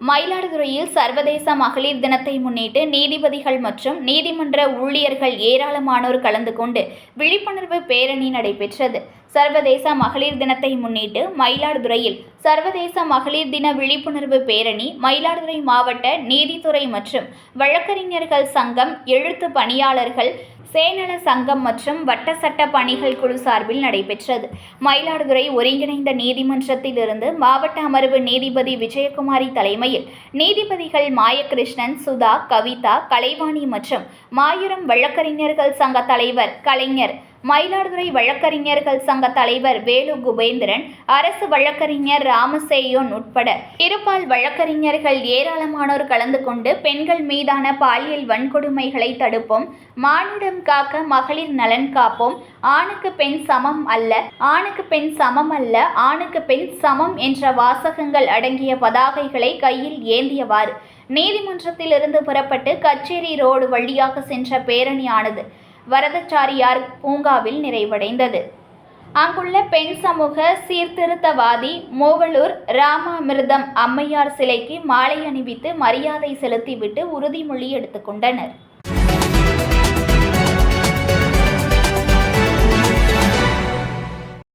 மயிலாடுதுறையில் சர்வதேச மகளிர் தினத்தை முன்னிட்டு நீதிபதிகள் மற்றும் நீதிமன்ற ஊழியர்கள் ஏராளமானோர் கலந்து கொண்டு விழிப்புணர்வு பேரணி நடைபெற்றது. சர்வதேச மகளிர் தினத்தை முன்னிட்டு மயிலாடுதுறையில் சர்வதேச மகளிர் தின விழிப்புணர்வு பேரணி மயிலாடுதுறை மாவட்ட நீதித்துறை மற்றும் வழக்கறிஞர்கள் சங்கம் எழுத்து பணியாளர்கள் சேனல சங்கம் மற்றும் வட்ட சட்ட பணிகள் குழு சார்பில் நடைபெற்றது. மயிலாடுதுறை ஒருங்கிணைந்த நீதிமன்றத்திலிருந்து மாவட்ட அமர்வு நீதிபதி விஜயகுமாரி தலைமையில் நீதிபதிகள் மாயகிருஷ்ணன் சுதா கவிதா கலைவாணி மற்றும் மாயூரம் வழக்கறிஞர்கள் சங்க தலைவர் கலைஞர் மயிலாடுதுறை வழக்கறிஞர்கள் சங்க தலைவர் வேலு குபேந்திரன் அரசு வழக்கறிஞர் ராமசேயோன் உட்பட இருபால் வழக்கறிஞர்கள் ஏராளமானோர் கலந்து கொண்டு பெண்கள் மீதான பாலியல் வன்கொடுமைகளை தடுப்போம் மானுடம் காக்க மகளிர் நலன் காப்போம் ஆணுக்கு பெண் சமம் அல்ல ஆணுக்கு பெண் சமம் அல்ல ஆணுக்கு பெண் சமம் என்ற வாசகங்கள் அடங்கிய பதாகைகளை கையில் ஏந்தியவாறு. நீதிமன்றத்திலிருந்து புறப்பட்டு கச்சேரி ரோடு வழியாக சென்ற பேரணியானது. வரதச்சாரியார் பூங்காவில் நிறைவடைந்தது. அங்குள்ள பெண் சமூக சீர்திருத்தவாதி மூவலூர் ராமாமிர்தம் அம்மையார் சிலைக்கு மாலை அணிவித்து மரியாதை செலுத்திவிட்டு உறுதிமொழி எடுத்துக்கொண்டனர்.